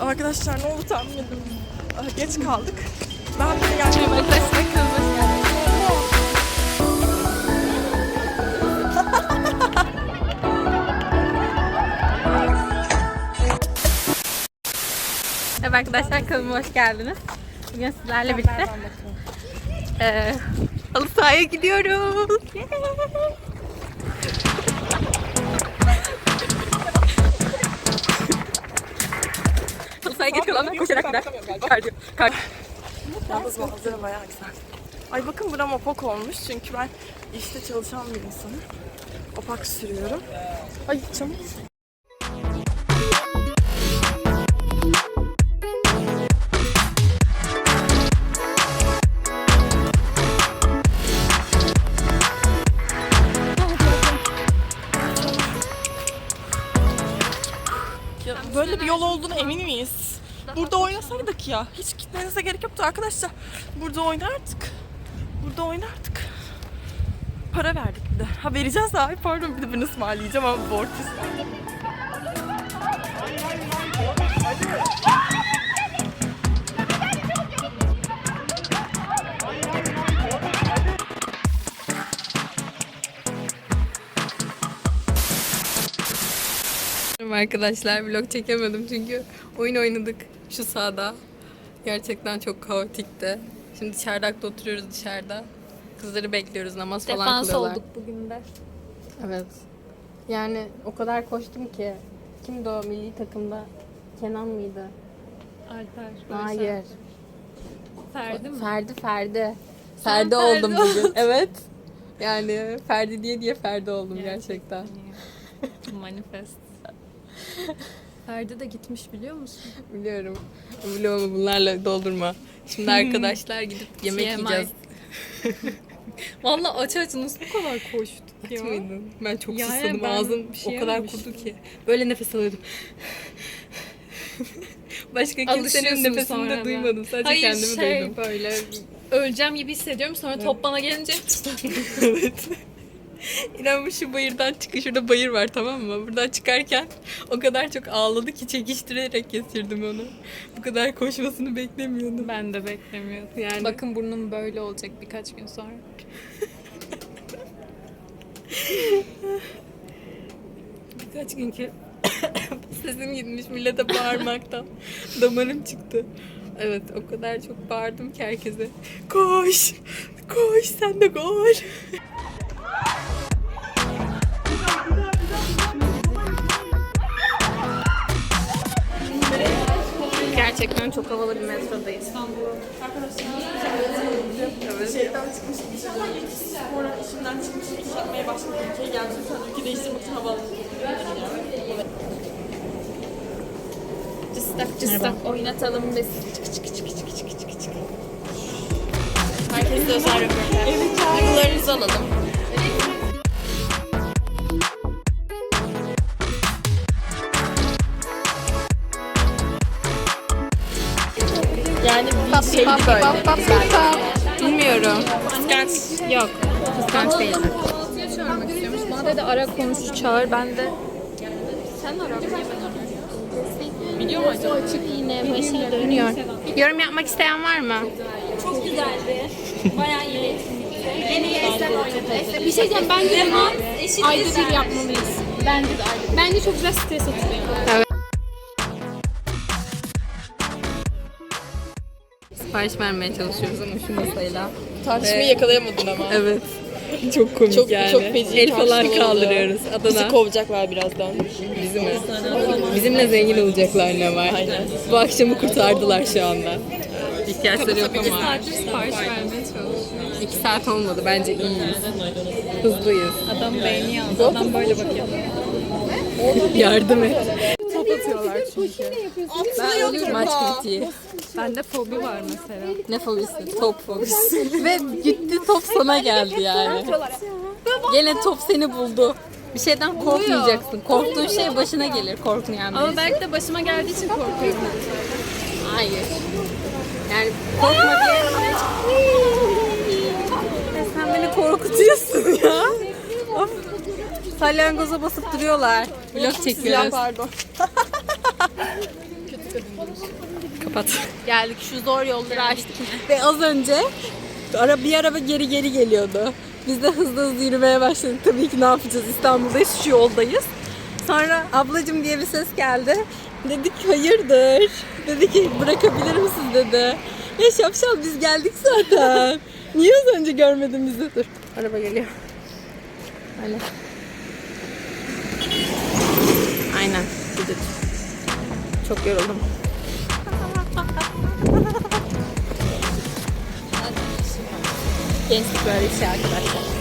Arkadaşlar ne oldu tahmin edin. Ah, Geç kaldık. Ben bile gelmeye. Evet arkadaşlar kanalıma hoş geldiniz. Bugün sizlerle birlikte eee halı sahaya gidiyoruz. Sahaya geç kalanlar koşarak gider. Kardiyo. Kardiyo. Yalnız manzara bayağı güzel. Ay bakın buram opak olmuş çünkü ben işte çalışan bir insanım. Opak sürüyorum. Ay çamur. Böyle bir yol olduğunu emin miyiz? Burada oynasaydık ya. Hiç gitmenize gerek yoktu arkadaşlar. Burada oynardık. Burada oynardık. Para verdik bir de. Ha vereceğiz abi pardon bir de ben ısmarlayacağım ama borç istedim. Arkadaşlar vlog çekemedim çünkü oyun oynadık şu sahada. Gerçekten çok kaotikti. Şimdi dışarıda oturuyoruz dışarıda. Kızları bekliyoruz namaz falan Defans kılıyorlar. olduk bugün de. Evet. Yani o kadar koştum ki. Kimdi o milli takımda? Kenan mıydı? Alper. Hayır. Ferdi mi? Ferdi Ferdi. Sen Ferdi Ferdi oldum bugün. evet. Yani Ferdi diye diye Ferdi oldum gerçekten. Manifest. Ferdi de gitmiş biliyor musun? Biliyorum. Vlogumu bunlarla doldurma. Şimdi arkadaşlar gidip yemek TMI. yiyeceğiz. Vallahi aç aç nasıl bu kadar koştuk Aç mıydın? Ben çok Yani susadım. ben Ağzım bir şey o kadar yememiştim. kurudu ki. Böyle nefes alıyordum. Başka kimsenin Alışıyorsun nefesini sonra de da. duymadım. Sadece Hayır kendimi şey duydum. böyle öleceğim gibi hissediyorum sonra top bana gelince evet. İnan bu şu bayırdan çıkış. Şurada bayır var tamam mı? Buradan çıkarken o kadar çok ağladı ki çekiştirerek getirdim onu. Bu kadar koşmasını beklemiyordum. ben de beklemiyordum. Yani Bakın burnum böyle olacak birkaç gün sonra. birkaç günkü sesim gitmiş millete bağırmaktan. Damarım çıktı. Evet o kadar çok bağırdım ki herkese. Koş! Koş sen de koş! Gerçekten çok havalı bir metrodayız. Şeyden çıkmış iş Sonra işimden çıkmış iş yapmaya başladım. Ülkeye geldim. Sonra ülke değiştirmek için havaalanına gidiyorum. Cıstak cıstak oynatalım biz. Herkese özel röportaj. Evet Duygularınızı alalım. Yani bir şeydi böyle. Bilmiyorum. Kıskanç. Yok. Kıskanç değilim. Kahvaltıya çağırmak istiyormuş. Bana dedi ara konuş çağır. Ben de sen ara. Biliyor mu acaba? Açık yine başına dönüyor. Yorum yapmak isteyen var mı? Çok güzeldi. Bayağı iyi. En iyi Eslem oynadı. Bir şey diyeceğim bence bunu ayda bir yapmalıyız. Bence de ayda. Bence çok güzel stres atılıyor. Sipariş vermeye çalışıyoruz ama şu masayla. Tartışmayı yakalayamadın ama. Evet. Çok komik Çok- yani. çok feci El falan tartışma oldu. kaldırıyoruz. Bizi Adana. kovacaklar birazdan. Bizi mi? Bizimle zengin olacaklar ne var? Bu akşamı kurtardılar şu anda. İhtiyaçları yok ama. Saattir sipariş vermeye çalışıyor. İki saat olmadı. Bence iyiyiz. Hızlıyız. Adam beğeni yazdı. Adam böyle bakıyor. Yardım et. Çünkü. Ben ölüyorum maç kritiği. Bende fobi var mesela. Ne fobisi? Top fobisi. Ve gitti top sana geldi yani. Gene top seni buldu. Bir şeyden korkmayacaksın. Korktuğun şey başına gelir korkmayan Ama birisi. belki de başıma geldiği için korkuyorum. Hayır. Yani korkma diye. Ya sen beni korkutuyorsun ya. Of. Salyangoza basıp duruyorlar. Vlog Ya çekiyoruz. pardon. Kapat. Geldik şu zor yolları açtık. Ve az önce ara bir araba geri geri geliyordu. Biz de hızlı hızlı yürümeye başladık. Tabii ki ne yapacağız? İstanbul'dayız, şu yoldayız. Sonra ablacım diye bir ses geldi. Dedik hayırdır? Dedi ki bırakabilir misiniz dedi. Ya şapşal biz geldik zaten. Niye az önce görmedin bizi? Dur araba geliyor. Öyle. Aynen. Gidin. Çok yoruldum. Gençlik böyle şey arkadaşlar.